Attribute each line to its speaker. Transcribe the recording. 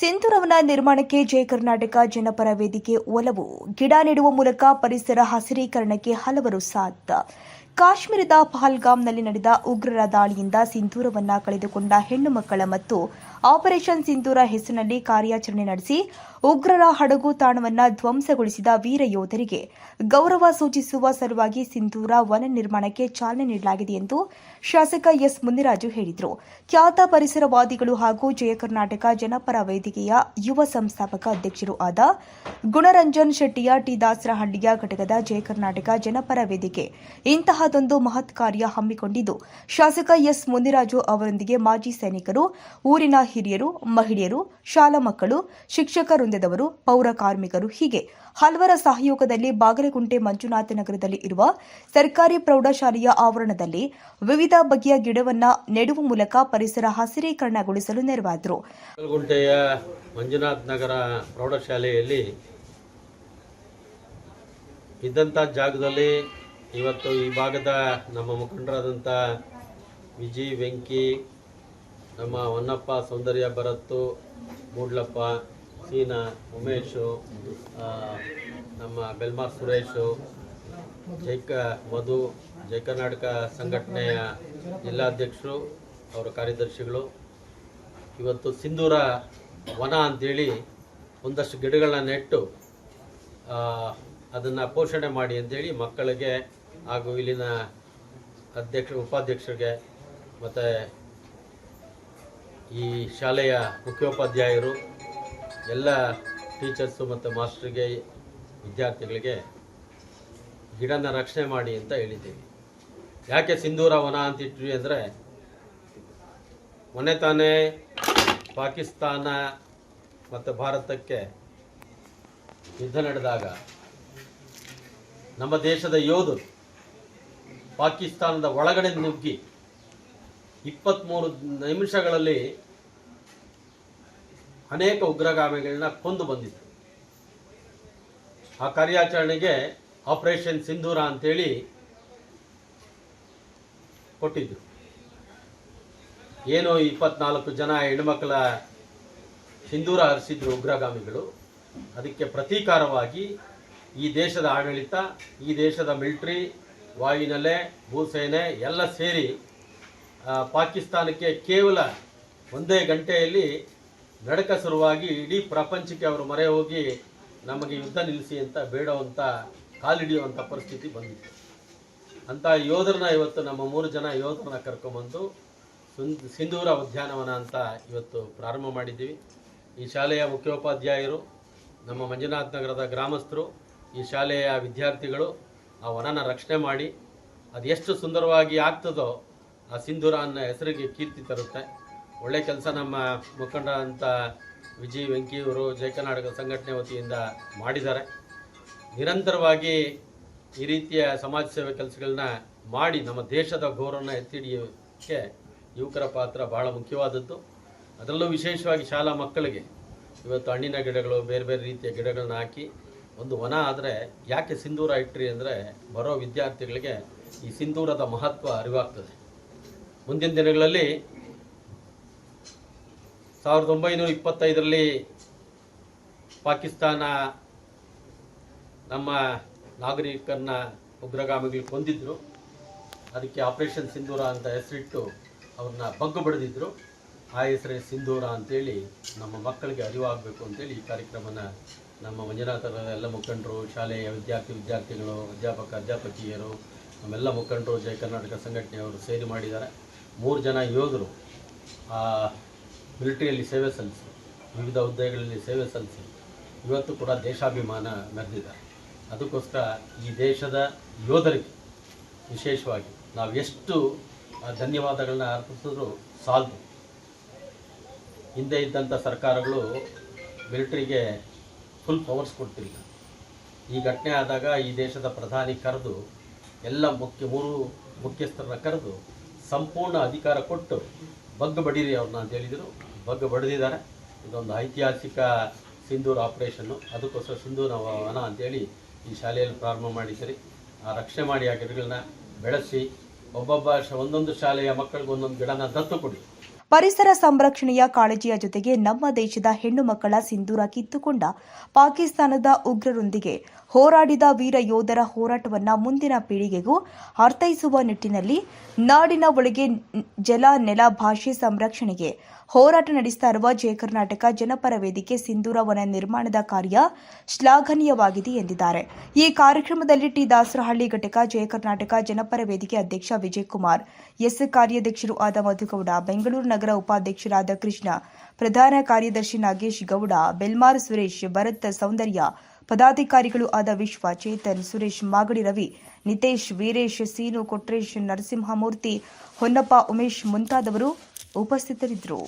Speaker 1: ಸಿಂಧೂರವನ ನಿರ್ಮಾಣಕ್ಕೆ ಜಯ ಕರ್ನಾಟಕ ಜನಪರ ವೇದಿಕೆ ಒಲವು. ಗಿಡ ನೆಡುವ ಮೂಲಕ ಪರಿಸರ ಹಸಿರೀಕರಣಕ್ಕೆ ಹಲವರು ಸಾಧ್ಯ. ಕಾಶ್ಮೀರದ ಪಹಲ್ಗಾಮ್ನಲ್ಲಿ ನಡೆದ ಉಗ್ರರ ದಾಳಿಯಿಂದ ಸಿಂಧೂರವನ್ನ ಕಳೆದುಕೊಂಡ ಹೆಣ್ಣು ಮಕ್ಕಳ ಮತ್ತು ಆಪರೇಷನ್ ಸಿಂಧೂರ ಹೆಸರಿನಲ್ಲಿ ಕಾರ್ಯಾಚರಣೆ ನಡೆಸಿ ಉಗ್ರರ ಹಡಗು ತಾಣವನ್ನು ಧ್ವಂಸಗೊಳಿಸಿದ ವೀರ ಯೋಧರಿಗೆ ಗೌರವ ಸೂಚಿಸುವ ಸಲುವಾಗಿ ಸಿಂಧೂರ ವನ ನಿರ್ಮಾಣಕ್ಕೆ ಚಾಲನೆ ನೀಡಲಾಗಿದೆ ಎಂದು ಶಾಸಕ ಎಸ್ ಮುನಿರಾಜು ಹೇಳಿದರು. ಖ್ಯಾತ ಪರಿಸರವಾದಿಗಳು ಹಾಗೂ ಜಯ ಕರ್ನಾಟಕ ಜನಪರ ವೇದಿಕೆಯ ಯುವ ಸಂಸ್ಥಾಪಕ ಅಧ್ಯಕ್ಷರು ಆದ ಗುಣರಂಜನ್ ಶೆಟ್ಟಿಯ ಟಿ ದಾಸರಹಳ್ಳಿಯ ಘಟಕದ ಜಯ ಕರ್ನಾಟಕ ಜನಪರ ವೇದಿಕೆ ಇಂತಹದೊಂದು ಮಹತ್ ಕಾರ್ಯ ಹಮ್ಮಿಕೊಂಡಿದ್ದು, ಶಾಸಕ ಎಸ್ ಮುನಿರಾಜು ಅವರೊಂದಿಗೆ ಮಾಜಿ ಸೈನಿಕರು ಊರಿನ ಹಿರಿಯರು, ಮಹಿಳೆಯರು, ಶಾಲಾ ಮಕ್ಕಳು ಶಿಕ್ಷಕ ಪೌರ ಕಾರ್ಮಿಕರು, ಹೀಗೆ ಹಲವರ ಸಹಯೋಗದಲ್ಲಿ ಬಾಗಲಕುಂಟೆ ಮಂಜುನಾಥ ನಗರದಲ್ಲಿ ಇರುವ ಸರ್ಕಾರಿ ಪ್ರೌಢಶಾಲೆಯ ಆವರಣದಲ್ಲಿ ವಿವಿಧ ಬಗೆಯ ಗಿಡವನ್ನ ನೆಡುವ ಮೂಲಕ ಪರಿಸರ ಹಸಿರೀಕರಣಗೊಳಿಸಲು ನೆರವಾದರು.
Speaker 2: ಬಾಗಲಗುಂಟೆಯ ಮಂಜುನಾಥ ನಗರ ಪ್ರೌಢಶಾಲೆಯಲ್ಲಿ ಇದ್ದಂಥ ಜಾಗದಲ್ಲಿ ಇವತ್ತು ಈ ಭಾಗದ ನಮ್ಮ ಮುಖಂಡರಾದಂಥ ವಿಜಿ, ವೆಂಕಿ ನಮ್ಮ ಹೊನ್ನಪ್ಪ, ಸೌಂದರ್ಯ ಭರತ್ತು ಮೂಡ್ಲಪ್ಪ, ಸೀನಾ, ಉಮೇಶು ನಮ್ಮ ಬೆಲ್ಮಾರ್ ಸುರೇಶು, ಜೈಕ, ಮಧು ಜೈ ಕರ್ನಾಟಕ ಸಂಘಟನೆಯ ಜಿಲ್ಲಾಧ್ಯಕ್ಷರು, ಅವರ ಕಾರ್ಯದರ್ಶಿಗಳು. ಇವತ್ತು ಸಿಂಧೂರ ವನ ಅಂತೇಳಿ ಒಂದಷ್ಟು ಗಿಡಗಳನ್ನ ನೆಟ್ಟು ಅದನ್ನು ಪೋಷಣೆ ಮಾಡಿ ಅಂತೇಳಿ ಮಕ್ಕಳಿಗೆ ಹಾಗೂ ಇಲ್ಲಿನ ಅಧ್ಯಕ್ಷ, ಉಪಾಧ್ಯಕ್ಷರಿಗೆ ಮತ್ತು ಈ ಶಾಲೆಯ ಮುಖ್ಯೋಪಾಧ್ಯಾಯರು, ಎಲ್ಲ ಟೀಚರ್ಸು ಮತ್ತು ಮಾಸ್ಟ್ರಿಗೆ, ವಿದ್ಯಾರ್ಥಿಗಳಿಗೆ ಗಿಡನ ರಕ್ಷಣೆ ಮಾಡಿ ಅಂತ ಹೇಳಿದ್ದೀವಿ. ಯಾಕೆ ಸಿಂಧೂರ ವನ ಅಂತ ಇಟ್ವಿ ಅಂದರೆ ಮೊನ್ನೆ ತಾನೇ ಪಾಕಿಸ್ತಾನ ಮತ್ತು ಭಾರತಕ್ಕೆ ಯುದ್ಧ ನಡೆದಾಗ ನಮ್ಮ ದೇಶದ ಯೋಧರು ಪಾಕಿಸ್ತಾನದ ಒಳಗಡೆ ನುಗ್ಗಿ ಇಪ್ಪತ್ತ್ಮೂರು ನಿಮಿಷಗಳಲ್ಲಿ ಅನೇಕ ಉಗ್ರಗಾಮಿಗಳನ್ನ ಕೊಂದು ಬಂದಿತ್ತು. ಆ ಕಾರ್ಯಾಚರಣೆಗೆ ಆಪರೇಷನ್ ಸಿಂಧೂರ ಅಂತೇಳಿ ಕೊಟ್ಟಿದ್ದರು ಏನು ಇಪ್ಪತ್ನಾಲ್ಕು ಜನ ಹೆಣ್ಮಕ್ಳ ಸಿಂಧೂರ ಹರಿಸಿದ್ರು ಉಗ್ರಗಾಮಿಗಳು. ಅದಕ್ಕೆ ಪ್ರತೀಕಾರವಾಗಿ ಈ ದೇಶದ ಆಡಳಿತ, ಈ ದೇಶದ ಮಿಲ್ಟ್ರಿ, ವಾಯುನೆಲೆ, ಭೂಸೇನೆ ಎಲ್ಲ ಸೇರಿ ಪಾಕಿಸ್ತಾನಕ್ಕೆ ಕೇವಲ ಒಂದೇ ಗಂಟೆಯಲ್ಲಿ ನಡಕ ಶುರುವಾಗಿ ಇಡೀ ಪ್ರಪಂಚಕ್ಕೆ ಅವರು ಮೊರೆ ಹೋಗಿ ನಮಗೆ ಯುದ್ಧ ನಿಲ್ಲಿಸಿ ಅಂತ ಬೇಡುವಂಥ ಕಾಲಿಡಿಯುವಂಥ ಪರಿಸ್ಥಿತಿ ಬಂದಿತ್ತು. ಅಂತ ಯೋಧರನ್ನ ಇವತ್ತು ನಮ್ಮ ಮೂರು ಜನ ಯೋಧರನ್ನ ಕರ್ಕೊಂಬಂದು ಸಿಂಧೂರ ಉದ್ಯಾನವನ ಅಂತ ಇವತ್ತು ಪ್ರಾರಂಭ ಮಾಡಿದ್ದೀವಿ. ಈ ಶಾಲೆಯ ಮುಖ್ಯೋಪಾಧ್ಯಾಯರು, ನಮ್ಮ ಮಂಜುನಾಥ್ ನಗರದ ಗ್ರಾಮಸ್ಥರು, ಈ ಶಾಲೆಯ ವಿದ್ಯಾರ್ಥಿಗಳು ಆ ವನನ ರಕ್ಷಣೆ ಮಾಡಿ, ಅದು ಎಷ್ಟು ಸುಂದರವಾಗಿ ಆಗ್ತದೋ ಆ ಸಿಂಧೂರ ಅನ್ನೋ ಹೆಸರಿಗೆ ಕೀರ್ತಿ ತರುತ್ತೆ. ಒಳ್ಳೆ ಕೆಲಸ ನಮ್ಮ ಮುಖಂಡರಂಥ ವಿಜಯ್ ವೆಂಕಿಯವರು ಜಯ ಕರ್ನಾಟಕ ಸಂಘಟನೆ ವತಿಯಿಂದ ಮಾಡಿದ್ದಾರೆ. ನಿರಂತರವಾಗಿ ಈ ರೀತಿಯ ಸಮಾಜ ಸೇವೆ ಕೆಲಸಗಳನ್ನ ಮಾಡಿ ನಮ್ಮ ದೇಶದ ಗೌರವನ ಎತ್ತಿಡಿಯೋಕ್ಕೆ ಯುವಕರ ಪಾತ್ರ ಬಹಳ ಮುಖ್ಯವಾದದ್ದು. ಅದರಲ್ಲೂ ವಿಶೇಷವಾಗಿ ಶಾಲಾ ಮಕ್ಕಳಿಗೆ ಇವತ್ತು ಹಣ್ಣಿನ ಗಿಡಗಳು, ಬೇರೆ ಬೇರೆ ರೀತಿಯ ಗಿಡಗಳನ್ನ ಹಾಕಿ ಒಂದು ವನ ಆದರೆ ಯಾಕೆ ಸಿಂಧೂರ ಇಟ್ರಿ ಅಂದರೆ ಬರೋ ವಿದ್ಯಾರ್ಥಿಗಳಿಗೆ ಈ ಸಿಂಧೂರದ ಮಹತ್ವ ಅರಿವಾಗ್ತದೆ. ಮುಂದಿನ ದಿನಗಳಲ್ಲಿ ಸಾವಿರದ ಒಂಬೈನೂರ ಇಪ್ಪತ್ತೈದರಲ್ಲಿ ಪಾಕಿಸ್ತಾನ ನಮ್ಮ ನಾಗರಿಕರನ್ನ ಉಗ್ರಗಾಮಿಗಳು ಕೊಂದಿದ್ದರು ಅದಕ್ಕೆ ಆಪರೇಷನ್ ಸಿಂಧೂರ ಅಂತ ಹೆಸರಿಟ್ಟು ಅವ್ರನ್ನ ಬಗ್ಗು ಬಡಿದಿದ್ದರು ಆ ಹೆಸರೇ ಸಿಂಧೂರ ಅಂತೇಳಿ ನಮ್ಮ ಮಕ್ಕಳಿಗೆ ಅರಿವಾಗಬೇಕು ಅಂತೇಳಿ ಈ ಕಾರ್ಯಕ್ರಮನ ನಮ್ಮ ಮಂಜುನಾಥರ ಎಲ್ಲ ಮುಖಂಡರು, ಶಾಲೆಯ ವಿದ್ಯಾರ್ಥಿ ವಿದ್ಯಾರ್ಥಿಗಳು, ಅಧ್ಯಾಪಕ ಅಧ್ಯಾಪಕಿಯರು, ನಮ್ಮೆಲ್ಲ ಮುಖಂಡರು ಜಯ ಕರ್ನಾಟಕ ಸಂಘಟನೆಯವರು ಸೇರಿ ಮಾಡಿದ್ದಾರೆ. ಮೂರು ಜನ ಯೋಧರು ಆ ಮಿಲಿಟರಿಯಲ್ಲಿ ಸೇವೆ ಸಲ್ಲಿಸಿ ವಿವಿಧ ಹುದ್ದೆಗಳಲ್ಲಿ ಸೇವೆ ಸಲ್ಲಿಸಿ ಇವತ್ತು ಕೂಡ ದೇಶಾಭಿಮಾನ ಮೆರೆದಿದ್ದಾರೆ. ಅದಕ್ಕೋಸ್ಕರ ಈ ದೇಶದ ಯೋಧರಿಗೆ ವಿಶೇಷವಾಗಿ ನಾವು ಎಷ್ಟು ಧನ್ಯವಾದಗಳನ್ನ ಅರ್ಪಿಸಿದ್ರು ಸಾಲದು. ಹಿಂದೆ ಇದ್ದಂಥ ಸರ್ಕಾರಗಳು ಮಿಲಿಟ್ರಿಗೆ ಫುಲ್ ಪವರ್ಸ್ ಕೊಡ್ತಿಲ್ಲ. ಈ ಘಟನೆ ಆದಾಗ ಈ ದೇಶದ ಪ್ರಧಾನಿ ಕರೆದು ಎಲ್ಲ ಮುಖ್ಯ, ಮೂರು ಮುಖ್ಯಸ್ಥರನ್ನ ಕರೆದು ಸಂಪೂರ್ಣ ಅಧಿಕಾರ ಕೊಟ್ಟು ಬಗ್ಗ ಬಡೀರಿ ಅವ್ರನ್ನ ಅಂತ ಹೇಳಿದರು. ಬಗ್ಗ ಬಡಿದಿದ್ದಾರೆ. ಇದೊಂದು ಐತಿಹಾಸಿಕ ಸಿಂಧೂರ್ ಆಪರೇಷನ್ನು. ಅದಕ್ಕೋಸ್ಕರ ಸಿಂಧೂರ ವನ ಅಂತೇಳಿ ಈ ಶಾಲೆಯಲ್ಲಿ ಪ್ರಾರಂಭ ಮಾಡಿದ್ದೀರಿ ಆ ರಕ್ಷಣೆ ಮಾಡಿ ಆ ಗಿಡಗಳನ್ನ ಬೆಳೆಸಿ, ಒಬ್ಬೊಬ್ಬ ಒಂದೊಂದು ಶಾಲೆಯ ಮಕ್ಕಳಿಗೆ ಒಂದೊಂದು ಗಿಡನ ದತ್ತು ಕೊಡಿ.
Speaker 1: ಪರಿಸರ ಸಂರಕ್ಷಣೆಯ ಕಾಳಜಿಯ ಜೊತೆಗೆ ನಮ್ಮ ದೇಶದ ಹೆಣ್ಣು ಮಕ್ಕಳ ಸಿಂಧೂರ ಕಿತ್ತುಕೊಂಡ ಪಾಕಿಸ್ತಾನದ ಉಗ್ರರೊಂದಿಗೆ ಹೋರಾಡಿದ ವೀರ ಯೋಧರ ಹೋರಾಟವನ್ನು ಮುಂದಿನ ಪೀಳಿಗೆಗೂ ಅರ್ಥೈಸುವ ನಿಟ್ಟಿನಲ್ಲಿ ನಾಡಿನ ಒಳಗೆ ಜಲ ನೆಲ ಭಾಷೆ ಸಂರಕ್ಷಣೆಗೆ ಹೋರಾಟ ನಡೆಸ್ತಾ ಇರುವ ಜಯ ಕರ್ನಾಟಕ ಜನಪರ ವೇದಿಕೆ ಸಿಂಧೂರ ವನ ನಿರ್ಮಾಣದ ಕಾರ್ಯ ಶ್ಲಾಘನೀಯವಾಗಿದೆ ಎಂದಿದ್ದಾರೆ. ಈ ಕಾರ್ಯಕ್ರಮದಲ್ಲಿ ಟಿ ದಾಸರಹಳ್ಳಿ ಘಟಕ ಜಯ ಕರ್ನಾಟಕ ಜನಪರ ವೇದಿಕೆ ಅಧ್ಯಕ್ಷ ವಿಜಯಕುಮಾರ್, ಎಸ್ ಕಾರ್ಯಾಧ್ಯಕ್ಷರು ಆದ ಮಧುಗೌಡ ಬೆಂಗಳೂರು ನಗರ ಉಪಾಧ್ಯಕ್ಷರಾದ ಕೃಷ್ಣ, ಪ್ರಧಾನ ಕಾರ್ಯದರ್ಶಿ ನಾಗೇಶ್ ಗೌಡ, ಬೆಲ್ಮಾರ್ ಸುರೇಶ್, ಭರತ್ ಸೌಂದರ್ಯ, ಪದಾಧಿಕಾರಿಗಳು ಆದ ವಿಶ್ವ ಚೇತನ್, ಸುರೇಶ್ ಮಾಗಡಿ ರವಿ, ನಿತೇಶ್ ವೀರೇಶ್, ಸೀನು ಕೊಟ್ರೇಶ್, ನರಸಿಂಹಮೂರ್ತಿ, ಹೊನ್ನಪ್ಪ ಉಮೇಶ್ ಮುಂತಾದವರು ಉಪಸ್ಥಿತರಿದ್ದರು.